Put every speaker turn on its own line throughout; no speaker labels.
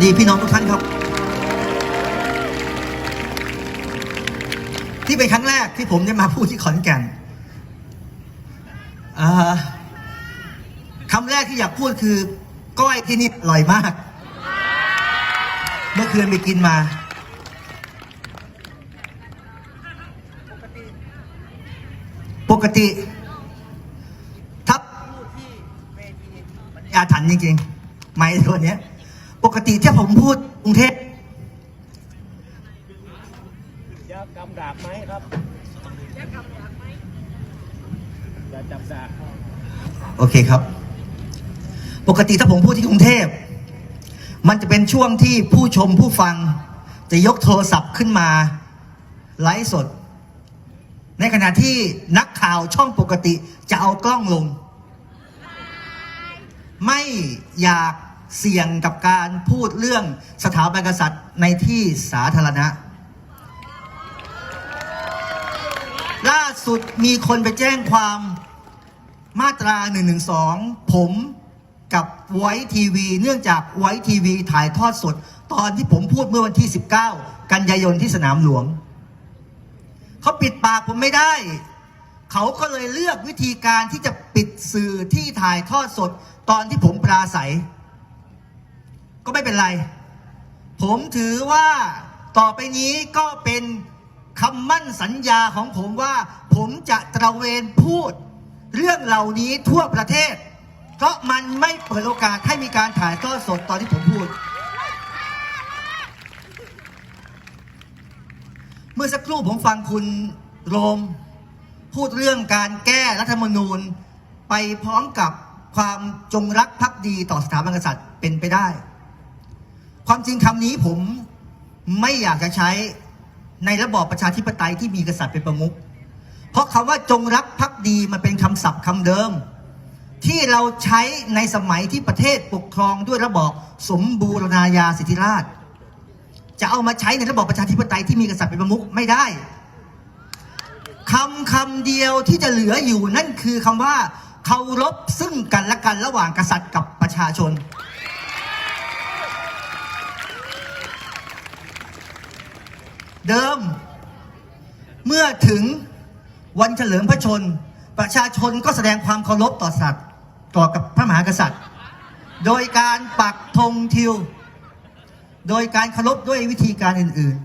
วัสดีพี่น้องทุกท่านครับ ที่เป็นครั้งแรกที่ผมได้มาพูดที่ขอนแก่นคำแรกที่อยากพูดคือ ก้อยที่นี่อร่อยมาก เมื่อคืนไปกินมา ปกติทับอาถรรพ์จริงๆ ไม่ตัวเนี้ย ปกติที่ผมพูดกรุงเทพ
อย่ากำดาบไหมครับอย่ากำดาบไหมอย่าจับดาบ
โอเคครับ ปกติถ้าผมพูดที่กรุงเทพ มันจะเป็นช่วงที่ผู้ชมผู้ฟัง จะยกโทรศัพท์ขึ้นมา ไลฟ์สด ในขณะที่นักข่าวช่องปกติจะเอากล้องลง ไม่อยาก เสี่ยงกับการพูดเรื่องสถาบันกษัตริย์ในที่สาธารณะ ล่าสุดมีคนไปแจ้งความมาตรา 112 ผมกับไว้ทีวี เนื่องจากไว้ทีวีถ่ายทอดสด ตอนที่ผมพูดเมื่อวันที่ 19 กันยายนที่สนามหลวง เขาปิดปากผมไม่ได้ เขาก็เลยเลือกวิธีการที่จะปิดสื่อที่ถ่ายทอดสด ตอนที่ผมปราศัย ก็ไม่เป็นไร ผมถือว่าต่อไปนี้ก็เป็นคำมั่นสัญญาของผมว่า ผมจะตระเวนพูด เรื่องเหล่านี้ทั่วประเทศ เพราะมันไม่เปิดโอกาสให้มีการถ่ายทอดสดตอนที่ผมพูด เมื่อสักครู่ผมฟังคุณโรม พูดเรื่องการแก้รัฐธรรมนูญไปพร้อมกับความจงรักภักดีต่อสถาบันกษัตริย์เป็นไปได้ ความจริงคำนี้ผมไม่อยากจะใช้ในระบอบประชาธิปไตยที่มีกษัตริย์เป็นประมุข เพราะคำว่าจงรักภักดีมันเป็นคำศัพท์คำเดิม ที่เราใช้ในสมัยที่ประเทศปกครองด้วยระบอบสมบูรณาญาสิทธิราช จะเอามาใช้ในระบอบประชาธิปไตยที่มีกษัตริย์เป็นประมุขไม่ได้คำคำเดียวที่จะเหลืออยู่นั่นคือคำว่าเคารพซึ่งกันและกันระหว่างกษัตริย์กับประชาชน เดิม เมื่อถึงวันเฉลิมพระชน ประชาชนก็แสดงความเคารพต่อสัตว์ ต่อกับพระมหากษัตริย์ โดยการปักธงทิว โดยการเคารพด้วยวิธีการอื่น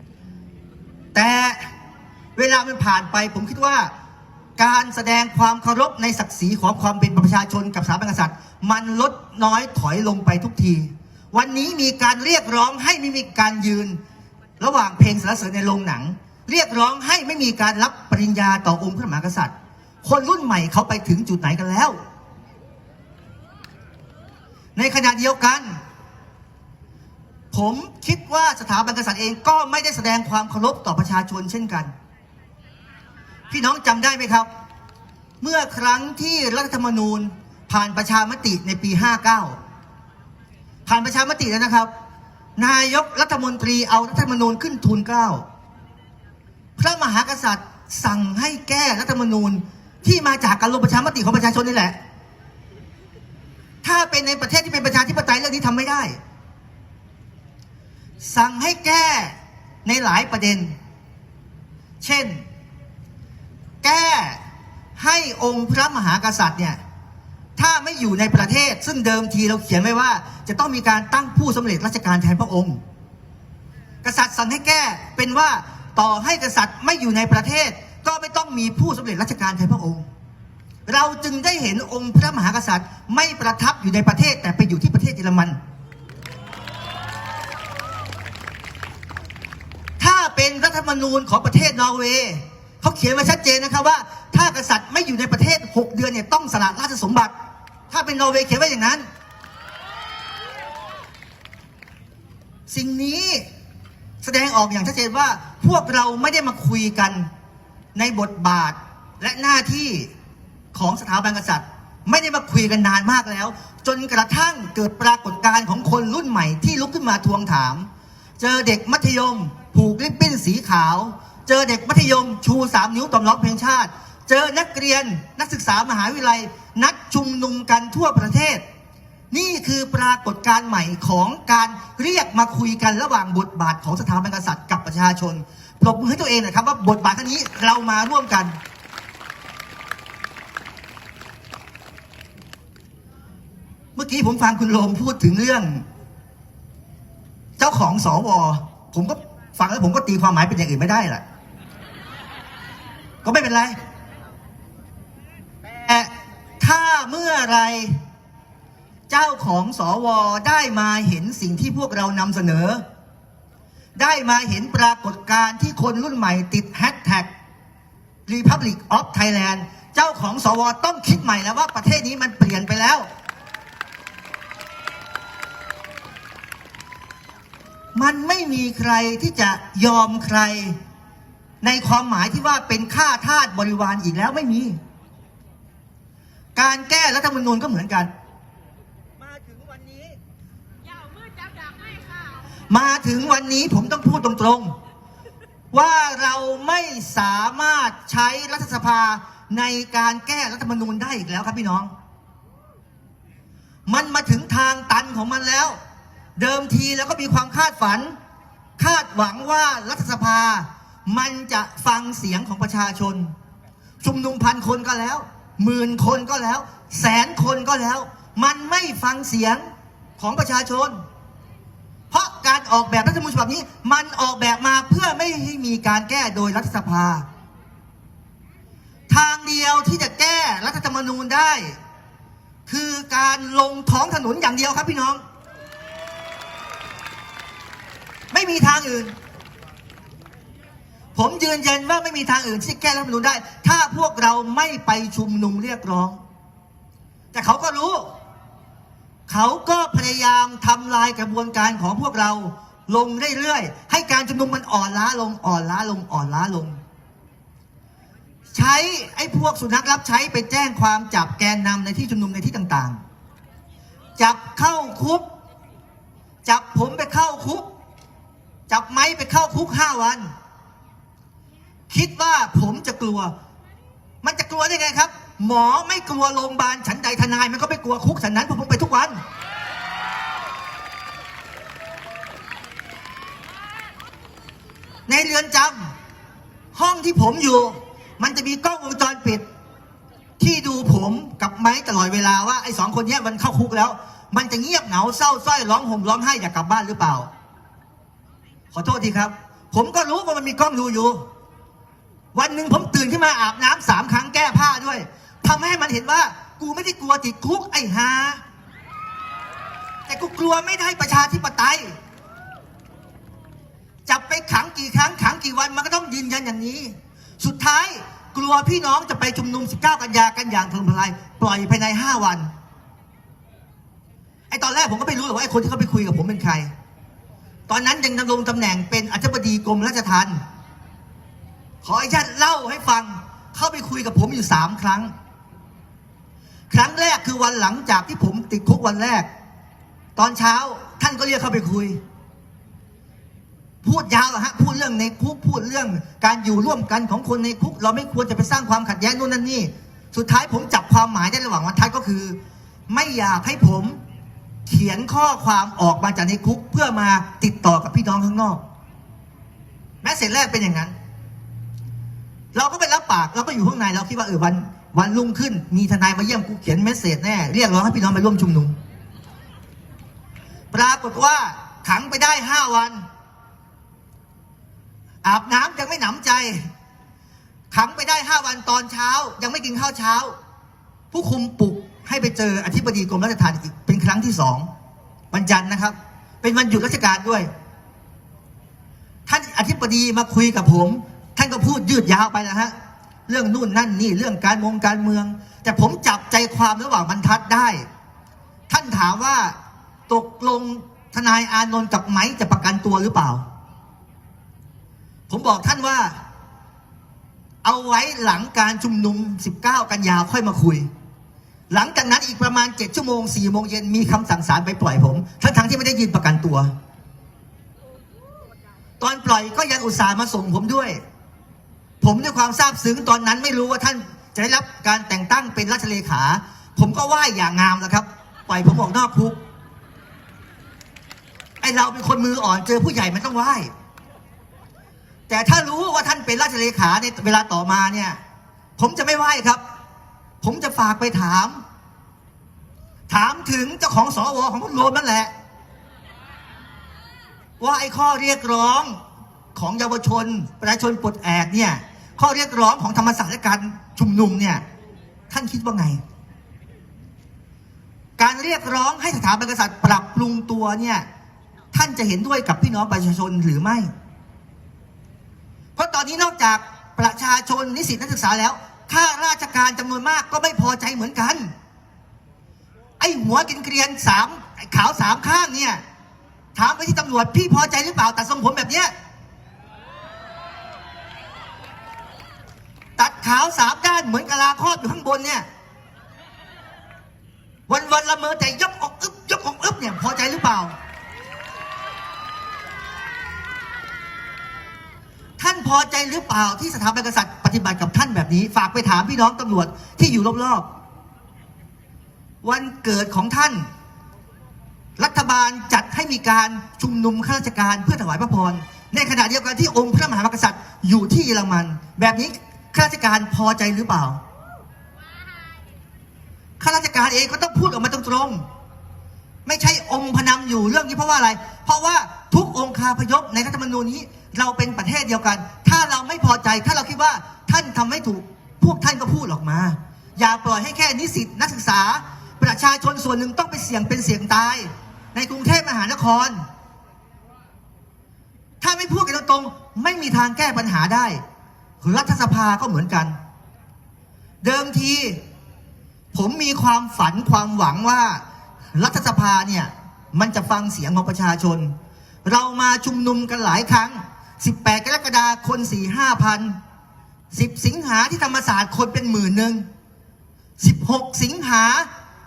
ๆ แต่เวลามันผ่านไปผมคิดว่าการแสดงความเคารพในศักดิ์ศรีของความเป็นประชาชนกับสถาบันกษัตริย์ มันลดน้อยถอยลงไปทุกที วันนี้มีการเรียกร้องให้ไม่มีการยืน ระหว่างเพลงสรรเสริญในโรงหนัง เรียกร้องให้ไม่มีการรับปริญญาต่อองค์พระมหากษัตริย์ คนรุ่นใหม่เขาไปถึงจุดไหนกันแล้ว ในขณะเดียวกัน ผมคิดว่าสถาบันกษัตริย์เองก็ไม่ได้แสดงความเคารพต่อประชาชนเช่นกัน พี่น้องจำได้ไหมครับ เมื่อครั้งที่รัฐธรรมนูญผ่านประชามติในปี 59 ผ่านประชามติแล้วนะครับ นายกรัฐมนตรีเอารัฐธรรมนูญขึ้นทูลเกล้าพระมหากษัตริย์ สั่งให้แก้รัฐธรรมนูญที่มาจากการลงประชามติของประชาชนนี่แหละ ถ้าเป็นในประเทศที่เป็นประชาธิปไตยเรื่องนี้ทำไม่ได้ สั่งให้แก้ในหลายประเด็น เช่น แก้ให้องค์พระมหากษัตริย์เนี่ย ถ้าไม่อยู่ในประเทศซึ่งเดิมทีเราเขียนไว้ว่า จะต้องมีการตั้งผู้สำเร็จราชการแทนพระองค์ กษัตริย์สั่งให้แก้เป็นว่าต่อให้กษัตริย์ไม่อยู่ในประเทศ ก็ไม่ต้องมีผู้สำเร็จราชการแทนพระองค์ เราจึงได้เห็นองค์พระมหากษัตริย์ ไม่ประทับอยู่ในประเทศแต่ไปอยู่ที่ประเทศเยอรมัน ถ้าเป็นรัฐธรรมนูญของประเทศนอร์เวย์เขาเขียนไว้ชัดเจนนะครับว่า ถ้ากษัตริย์ไม่อยู่ในประเทศ 6 เดือนเนี่ยต้องสละราชสมบัติ ถ้าเป็นนอร์เวย์เขียนไว้อย่างนั้น สิ่งนี้แสดงออกอย่างชัดเจนว่า พวกเราไม่ได้มาคุยกันในบทบาทและหน้าที่ของสถาบันกษัตริย์ ไม่ได้มาคุยกันนานมากแล้ว จนกระทั่งเกิดปรากฏการณ์ของคนรุ่นใหม่ที่ลุกขึ้นมาทวงถาม เจอเด็กมัธยม ผูกริบบิ้นสีขาว เจอเด็กมัธยม ชูสามนิ้วตอมร้องเพลงชาติ เจอนักเรียนนักศึกษามหาวิทยาลัย นัดชุมนุมกันทั่วประเทศ นี่คือปรากฏการณ์ใหม่ของการเรียกมาคุยกันระหว่างบทบาทของสถาบันกษัตริย์กับประชาชนปรบมือให้ตัวเองนะครับ ว่าบทบาทครั้งนี้เรามาร่วมกัน เมื่อกี้ผมฟังคุณโรมพูดถึงเรื่อง เจ้าของสวผมก็ฟังแล้วผมก็ตีความหมายเป็นอย่างอื่นไม่ได้แหละก็ไม่เป็นไรแต่ถ้าเมื่อไร จ้าของสวได้มาเห็นสิ่งที่พวกเรานำเสนอ ได้มาเห็นปรากฏการณ์ที่คนรุ่นใหม่ติดแฮชแท็ก Republic of Thailand เจ้าของสวต้องคิดใหม่แล้วว่าประเทศนี้มันเปลี่ยนไปแล้ว มันไม่มีใครที่จะยอมใคร ในความหมายที่ว่าเป็นข้าทาสบริวารอีกแล้วไม่มี การแก้รัฐธรรมนูญก็เหมือนกัน มาถึงวันนี้
อย่าเอามือจับดักไม่ค่ะ
มาถึงวันนี้ผมต้องพูดตรงๆ ว่าเราไม่สามารถใช้รัฐสภาในการแก้รัฐธรรมนูญได้อีกแล้วครับพี่น้อง มันมาถึงทางตันของมันแล้ว เดิมทีแล้วก็มีความคาดฝัน คาดหวังว่ารัฐสภา มันจะฟังเสียงของประชาชน ชุมนุมพันคนก็แล้วหมื่นคนก็แล้ว แสนคนก็แล้ว มันไม่ฟังเสียงของประชาชน การออกแบบรัฐธรรมนูญฉบับนี้ มันออกแบบมาเพื่อไม่ให้มีการแก้โดยรัฐสภา ทางเดียวที่จะแก้รัฐธรรมนูญได้ คือการลงท้องถนนอย่างเดียวครับพี่น้อง ไม่มีทางอื่น ผมยืนยันว่าไม่มีทางอื่นที่แก้รัฐธรรมนูญได้ ถ้าพวกเราไม่ไปชุมนุมเรียกร้อง แต่เขาก็รู้ เขาก็พยายามทำลายกระบวนการของพวกเราลงเรื่อยๆ ให้การชุมนุมมันอ่อนล้าลงอ่อนล้าลงอ่อนล้าลง ใช้ไอ้พวกสุนัขรับใช้ไปแจ้งความจับแกนนำในที่ชุมนุมในที่ต่างๆ จับเข้าคุก จับผมไปเข้าคุก จับไม้ไปเข้าคุกห้าวัน คิดว่าผมจะกลัว มันจะกลัวได้ไงครับ หมอไม่กลัวโรงพยาบาลฉันใดทนาย มันก็ไม่กลัวคุกฉันนั้นเพราะผมไปทุกวัน ในเรือนจำห้องที่ผมอยู่ มันจะมีกล้องวงจรปิด ที่ดูผมกับไม้ตลอดเวลาว่าไอ้สองคนนี้มันเข้าคุกแล้ว มันจะเงียบเหงาเศร้าสร้อยร้องห่มร้องไห้อยากกลับบ้านหรือเปล่า ขอโทษทีครับ ผมก็รู้ว่ามันมีกล้องดูอยู่วันหนึ่งผมตื่นขึ้นมาอาบน้ำสามครั้งแก้ผ้าด้วย ทำให้มันเห็นว่า กูไม่ได้กลัวติดคุกไอ้ฮาแต่กูกลัวไม่ได้ประชาธิปไตย จับไปขังกี่ครั้งขังกี่วันมันก็ต้องยืนยันอย่างนี้ สุดท้ายกลัวพี่น้องจะไปชุมนุม 19 กันยากันอย่างถล่มทลายปล่อยภายใน 5 วันไอ้ตอนแรกผมก็ไม่รู้หรอกว่าไอ้คนที่เขาไปคุยกับผมเป็นใคร ตอนนั้นยังดำรงตำแหน่งเป็นอธิบดีกรมราชทัณฑ์ขออนุญาตเล่าให้ฟัง เข้าไปคุยกับผมอยู่สามครั้ง ครั้งแรกคือวันหลังจากที่ผมติดคุกวันแรก ตอนเช้าท่านก็เรียกเข้าไปคุย พูดยาวอฮะพูดเรื่องในคุกพูดเรื่อง การอยู่ร่วมกันของคนในคุก เราไม่ควรจะไปสร้างความขัดแย้งนู่นนั่นนี่ สุดท้ายผมจับความหมายได้ระหว่างวันทัดก็คือ ไม่อยากให้ผมเขียนข้อความออกมาจากในคุกเพื่อมาติดต่อกับพี่น้องข้างนอกแม้เสร็จแรกเป็นอย่างนั้น เราก็ไปรับปากเราก็อยู่ข้างในเราคิดว่าเออวัน วันรุ่งขึ้น มีทนายมาเยี่ยมกูเขียนเมสเซจแน่เรียกร้องให้พี่น้องไปร่วมชุมนุม ปรากฏว่าขังไปได้ห้าวัน อาบน้ำยังไม่หนำใจ ขังไปได้ห้าวันตอนเช้า ยังไม่กินข้าวเช้า ผู้คุมปลุกให้ไปเจออธิบดีกรมราชทัณฑ์อีกเป็นครั้งที่สองวันจันทร์นะครับ เป็นวันหยุดราชการด้วย ท่านอธิบดีมาคุยกับผม ท่านก็พูดยืดยาวไปนะฮะ เรื่องนู่นนั่นนี่เรื่องการมงการเมือง แต่ผมจับใจความระหว่างบรรทัดได้ ท่านถามว่าตกลงทนายอานนท์กับไม้จะประกันตัวหรือเปล่า ผมบอกท่านว่า เอาไว้หลังการชุมนุม 19 กันยาค่อยมาคุย หลังจากนั้นอีกประมาณ 7 ชั่วโมง 4 โมงเย็นมีคำสั่งศาลไปปล่อยผม ทั้งทั้งที่ไม่ได้ยืนประกันตัว ตอนปล่อยก็ยังอุตส่าห์มาส่งผมด้วย ผมด้วยความซาบซึ้งตอนนั้นไม่รู้ว่าท่านจะได้รับการแต่งตั้งเป็นรัชเลขา ผมก็ไหว้อย่างงามแล้วครับปล่อยผมออกนอกคุกไอเราเป็นคนมืออ่อนเจอผู้ใหญ่มันต้องไหว้แต่ถ้ารู้ว่าท่านเป็นราชเลขาในเวลาต่อมาเนี่ย ผมจะไม่ไหว้ครับ ผมจะฝากไปถาม ถามถึงเจ้าของสอวอของคุณโรมนั่นแหละ ว่าไอ้ข้อเรียกร้อง ของเยาวชน ประชาชนปลดแอกเนี่ย ข้อเรียกร้องของธรรมศาสตร์และการชุมนุมเนี่ย ท่านคิดว่าไง การเรียกร้องให้สถาบันกษัตริย์ปรับปรุงตัวเนี่ย ท่านจะเห็นด้วยกับพี่น้องประชาชนหรือไม่ เพราะตอนนี้นอกจากประชาชนนิสิตนักศึกษาแล้วข้าราชการจำนวนมากก็ไม่พอใจเหมือนกัน ไอ้หัวกินเกรียนสามขาวสามข้างเนี่ย ถามไปที่ตำรวจพี่พอใจหรือเปล่าตัดทรงผมแบบเนี้ยตัด ขาวสามด้านเหมือนกะลาครอบอยู่ข้างบนเนี่ย วันวันละเมอแต่ยกอกอึบยกอกอึบเนี่ยพอใจหรือเปล่า ท่านพอใจหรือเปล่าที่สถาบันกษัตริย์ปฏิบัติกับท่านแบบนี้ ฝากไปถามพี่น้องตำรวจที่อยู่รอบๆวันเกิดของท่าน รัฐบาลจัดให้มีการชุมนุมข้าราชการเพื่อถวายพระพรในขณะเดียวกันที่องค์พระมหากษัตริย์อยู่ที่เยอรมัน แบบนี้ ข้าราชการพอใจหรือเปล่า ข้าราชการเองก็ต้องพูดออกมาตรงๆ ไม่ใช่องค์พนำอยู่เรื่องนี้เพราะว่าอะไร เพราะว่าทุกองค์คาพยพในรัฐธรรมนูญนี้ เราเป็นประเทศเดียวกัน ถ้าเราไม่พอใจ ถ้าเราคิดว่าท่านทำไม่ถูก พวกท่านก็พูดออกมา อย่าปล่อยให้แค่นิสิตนักศึกษา ประชาชนส่วนหนึ่งต้องไปเสี่ยงเป็นเสี่ยงตาย ในกรุงเทพมหานคร ถ้าไม่พูดกันตรงๆ ไม่มีทางแก้ปัญหาได้ รัฐสภาก็เหมือนกัน เดิมที ผมมีความฝันความหวังว่ารัฐสภาเนี่ย มันจะฟังเสียงของประชาชน เรามาชุมนุมกันหลายครั้ง 18 กรกฎาคมคน4 5พัน10 สิงหาที่ธรรมศาสตร์คนเป็นหมื่นหนึ่ง16 สิงหา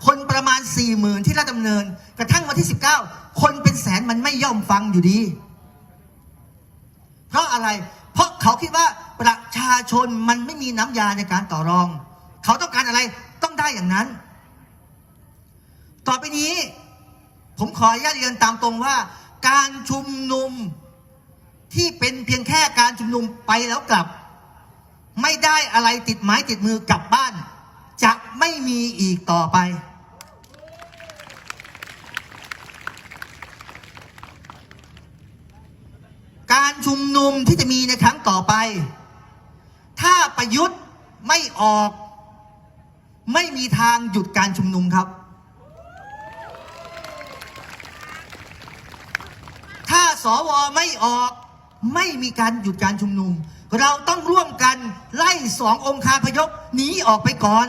คนประมาณ4 0,000ที่ราชดำเนิน กระทั่งวันที่ 19 คนเป็นแสนมันไม่ย่อมฟังอยู่ดี เพราะอะไร เพราะเขาคิดว่า ประชาชนมันไม่มีน้ำยาในการต่อรอง เขาต้องการอะไรต้องได้อย่างนั้น ต่อไปนี้ ผมขออนุญาตเรียนตามตรงว่า การชุมนุมที่เป็นเพียงแค่การชุมนุมไปแล้วกลับ ไม่ได้อะไรติดไม้ติดมือกลับบ้าน จะไม่มีอีกต่อไป การชุมนุมที่จะมีในครั้งต่อไป ถ้าประยุทธ์ไม่ออก ไม่มีทางหยุดการชุมนุมครับ ถ้าสวไม่ออกไม่มีการหยุดการชุมนุม เราต้องร่วมกันไล่สององค์คาพยพหนีออกไปก่อน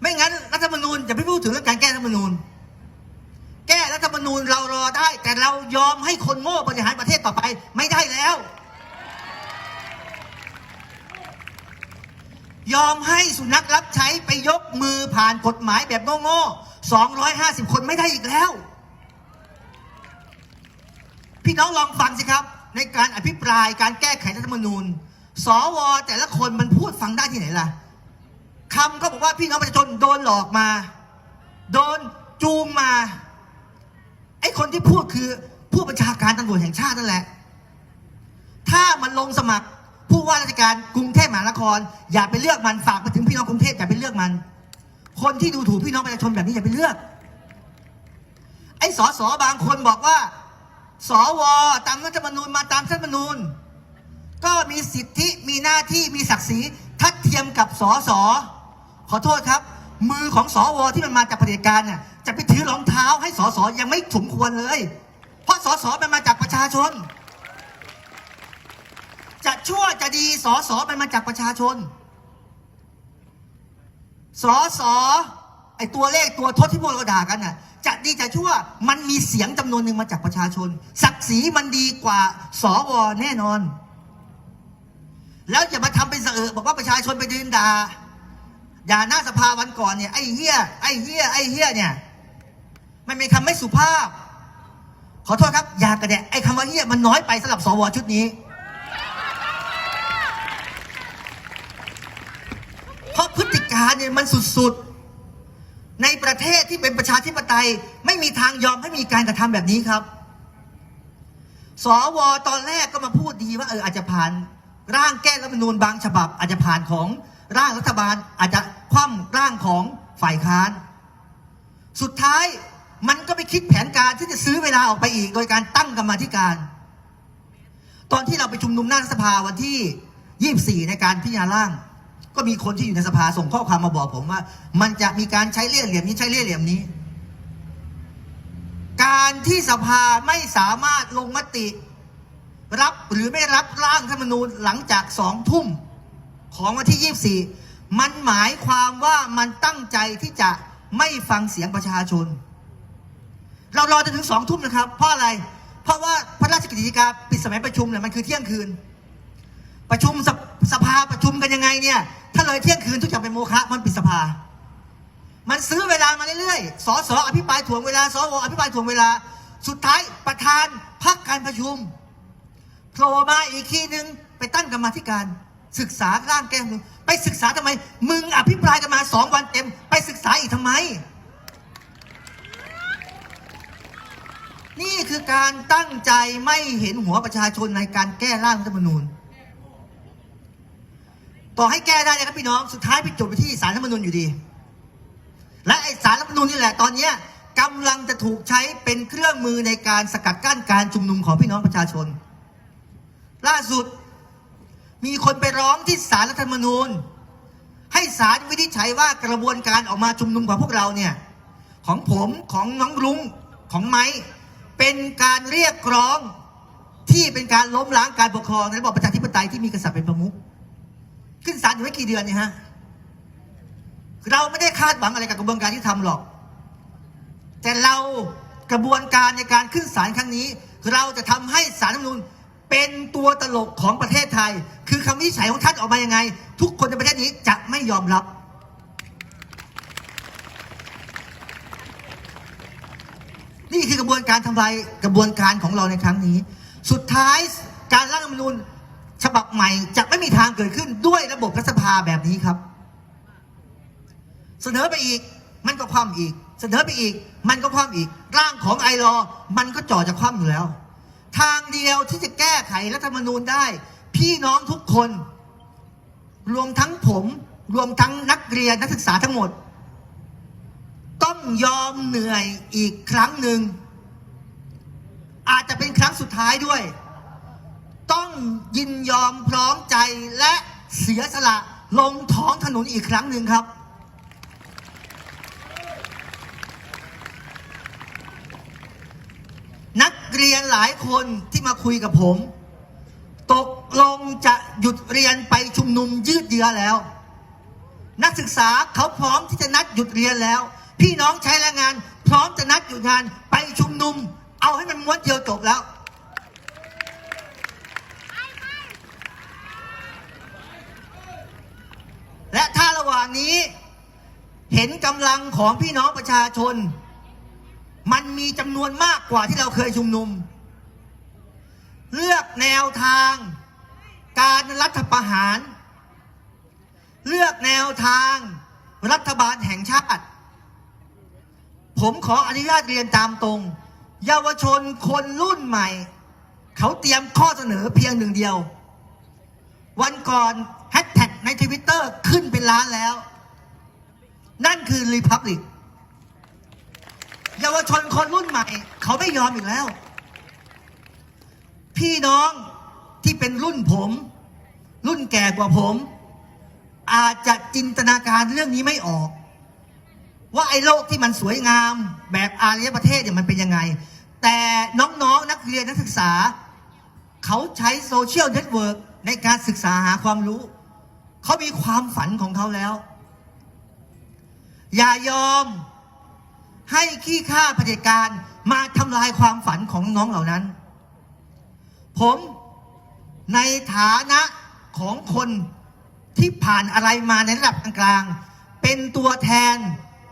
ไม่งั้นรัฐธรรมนูญจะไม่พูดถึงเรื่องการแก้รัฐธรรมนูญ แก้รัฐธรรมนูญเรา ได้แต่เรายอมให้คนโง่บริหารประเทศต่อไปไม่ได้แล้ว ยอมให้สุนัขรับใช้ไปยกมือผ่านกฎหมายแบบโง่ๆ250 คนไม่ได้อีกแล้ว พี่น้องลองฟังสิครับ ในการอภิปรายการแก้ไขรัฐธรรมนูญ สวแต่ละคนมันพูดฟังได้ที่ไหนล่ะคำก็บอกว่าพี่น้องประชาชนโดนหลอกมา โดนจูงมา ไอ้คนที่พูดคือผู้บัญชาการตำรวจแห่งชาตินั่นแหละ ถ้ามันลงสมัครผู้ว่าราชการกรุงเทพมหานคร อย่าไปเลือกมันฝากไปถึงพี่น้องกรุงเทพอย่าไปเลือกมัน คนที่ดูถูกพี่น้องประชาชนแบบนี้อย่าไปเลือก ไอ้สอสอบางคนบอกว่า สวตามรัฐธรรมนูญมาตามรัฐธรรมนูญ ก็มีสิทธิมีหน้าที่มีศักดิ์ศรีทัดเทียมกับสอสอขอโทษครับ มือของสวที่มันมาจากเผด็จการเนี่ยจะไปถือรองเท้าให้สอสอยังไม่สมควรเลย เพราะสอสอมันมาจากประชาชน จะชั่วจะดีสอสอมันมาจากประชาชนสอสอไอตัวเลขตัวทศที่พวกเราด่ากันน่ะจะดีจะชั่วมันมีเสียงจำนวนหนึ่งมาจากประชาชน ศักดิ์ศรีมันดีกว่าสวแน่นอน แล้วอย่ามาทำเป็นเสอบอกว่าประชาชนไปยืนด่า ด่าหน้าสภาวันก่อนเนี่ยไอ้เฮียไอ้เฮียไอ้เฮียเนี่ยมันเป็นคำไม่สุภาพ ขอโทษครับ อย่ากระแดะไอ้คำว่าเฮียมันน้อยไปสำหรับสวชุดนี้เพราะพฤติกรรมการเนี่ยมันสุดๆ ในประเทศที่เป็นประชาธิปไตย ไม่มีทางยอมให้มีการกระทำแบบนี้ครับ สวตอนแรกก็มาพูดดีว่าเอออาจจะผ่านร่างแก้รัฐธรรมนูญบางฉบับ อาจจะผ่านของ ร่างรัฐบาลอาจจะคว่ำร่างของฝ่ายค้าน สุดท้ายมันก็ไปคิดแผนการที่จะซื้อเวลาออกไปอีก โดยการตั้งกรรมธิการ ตอนที่เราไปชุมนุมหน้าสภาวันที่ 24 ในการพิจารณาร่าง ก็มีคนที่อยู่ในสภาส่งข้อความมาบอกผมว่า มันจะมีการใช้เลี่ยเหลี่ยมนี้ใช้เลี่ยเหลี่ยมนี้ การที่สภาไม่สามารถลงมติ รับหรือไม่รับร่างรัฐธรรมนูญหลังจากสองทุ่ม ของวันที่ 24 มันหมายความว่ามันตั้งใจที่จะไม่ฟังเสียงประชาชน เรารอจนถึงสองทุ่มนะครับ เพราะอะไร เพราะว่าพระราชกิจการปิดสมัยประชุมเนี่ยมันคือเที่ยงคืน ประชุมสภสภาประชุมกันยังไงเนี่ย ถ้าเลยเที่ยงคืนทุกอย่างเป็นโมฆะมันปิดสภา มันซื้อเวลามาเรื่อยๆ สสอภิปรายถ่วงเวลา สวอภิปรายถ่วงเวลา สุดท้ายประธานพักการประชุมโผล่มาอีกทีนึงไปตั้งกรรมธิการ ศึกษาร่างแก้มไปศึกษาทำไม มึงอภิปรายกันมาสองวันเต็ม ไปศึกษาอีกทำไม นี่คือการตั้งใจไม่เห็นหัวประชาชนในการแก้ร่างรัฐธรรมนูญ ต่อให้แก้ได้นะครับพี่น้องสุดท้ายไปจบไปที่สารรัฐธรรมนูญอยู่ดี และไอสารรัฐธรรมนูญนี่แหละตอนเนี้ยกำลังจะถูกใช้เป็นเครื่องมือในการสกัดกั้นการชุมนุมของพี่น้องประชาชน ล่าสุด มีคนไปร้องที่สารรัฐธรรมนูญ ให้ศาลวินิจฉัยว่ากระบวนการออกมาชุมนุมของพวกเราเนี่ยของผมของน้องรุ้งของไม้เป็นการเรียกร้องที่เป็นการล้มล้างการปกครองในระบอบประชาธิปไตยที่มีกษัตริย์เป็นประมุขขึ้นศาลอยู่ไม่กี่เดือนเนี่ยฮะเราไม่ได้คาดหวังอะไรกับกระบวนการที่ทำหรอก แต่เรากระบวนการในการขึ้นศาลครั้งนี้ เราจะทำให้ศาลรัฐธรรมนูญ เป็นตัวตลกของประเทศไทย คือคำวินิจฉัยของท่านออกมายังไง ทุกคนในประเทศนี้จะไม่ยอมรับ นี่คือกระบวนการทำลายกระบวนการของเราในครั้งนี้ สุดท้ายการร่างรัฐธรรมนูญฉบับใหม่จะไม่มีทางเกิดขึ้นด้วยระบบรัฐสภาแบบนี้ครับ เสนอไปอีกมันก็คว่ำอีก เสนอไปอีก มันก็คว่ำอีก ร่างของไอรอมันก็จ่อจะคว่ำอยู่แล้ว ทางเดียวที่จะแก้ไขรัฐธรรมนูญได้ พี่น้องทุกคน รวมทั้งผม รวมทั้งนักเรียนนักศึกษาทั้งหมด ต้องยอมเหนื่อยอีกครั้งหนึ่ง อาจจะเป็นครั้งสุดท้ายด้วย ต้องยินยอมพร้อมใจและเสียสละลงท้องถนนอีกครั้งหนึ่งครับ นัก เรียนหลายคนที่มาคุยกับผม ตกลงจะหยุดเรียนไปชุมนุมยืดเยื้อแล้ว นักศึกษาเขาพร้อมที่จะนัดหยุดเรียนแล้ว พี่น้องใช้แรงงาน พร้อมจะนัดหยุดงานไปชุมนุม เอาให้มันม้วนเดียวจบแล้วและถ้าระหว่างนี้ เห็นกำลังของพี่น้องประชาชน มันมีจำนวนมากกว่าที่เราเคยชุมนุม เลือกแนวทาง การรัฐประหาร เลือกแนวทาง รัฐบาลแห่งชาติ ผมขออนุญาตเรียนตามตรง เยาวชนคนรุ่นใหม่ เขาเตรียมข้อเสนอเพียงหนึ่งเดียว วันก่อนแฮชแท็กในทวิตเตอร์ขึ้นเป็นล้านแล้ว นั่นคือรีพับลิก เยาวชนคนรุ่นใหม่ เขาไม่ยอมอีกแล้ว พี่น้องที่เป็นรุ่นผม รุ่นแก่กว่าผม อาจจะจินตนาการเรื่องนี้ไม่ออก ว่าไอ้โลกที่มันสวยงามแบบอารยประเทศเนี่ยมันเป็นยังไง แต่น้องๆนนักเรียนนักศึกษา เขาใช้โซเชียลเน็ตเวิร์กในการศึกษาหาความรู้ เขามีความฝันของเขาแล้ว อย่ายอม ให้ขี้ข้าเผด็จการมาทำลายความฝันของน้องเหล่านั้น ผมในฐานะของคนที่ผ่านอะไรมาในระดับกลางๆ เป็นตัวแทน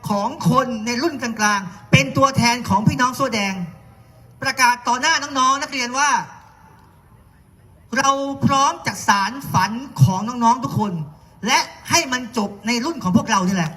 ของคนในรุ่นกลางๆ เป็นตัวแทนของพี่น้องโซแดง ประกาศต่อหน้าน้องๆ นักเรียนว่า เราพร้อมจักสารฝันของน้องๆทุกคน และให้มันจบในรุ่นของพวกเรานี่แหละ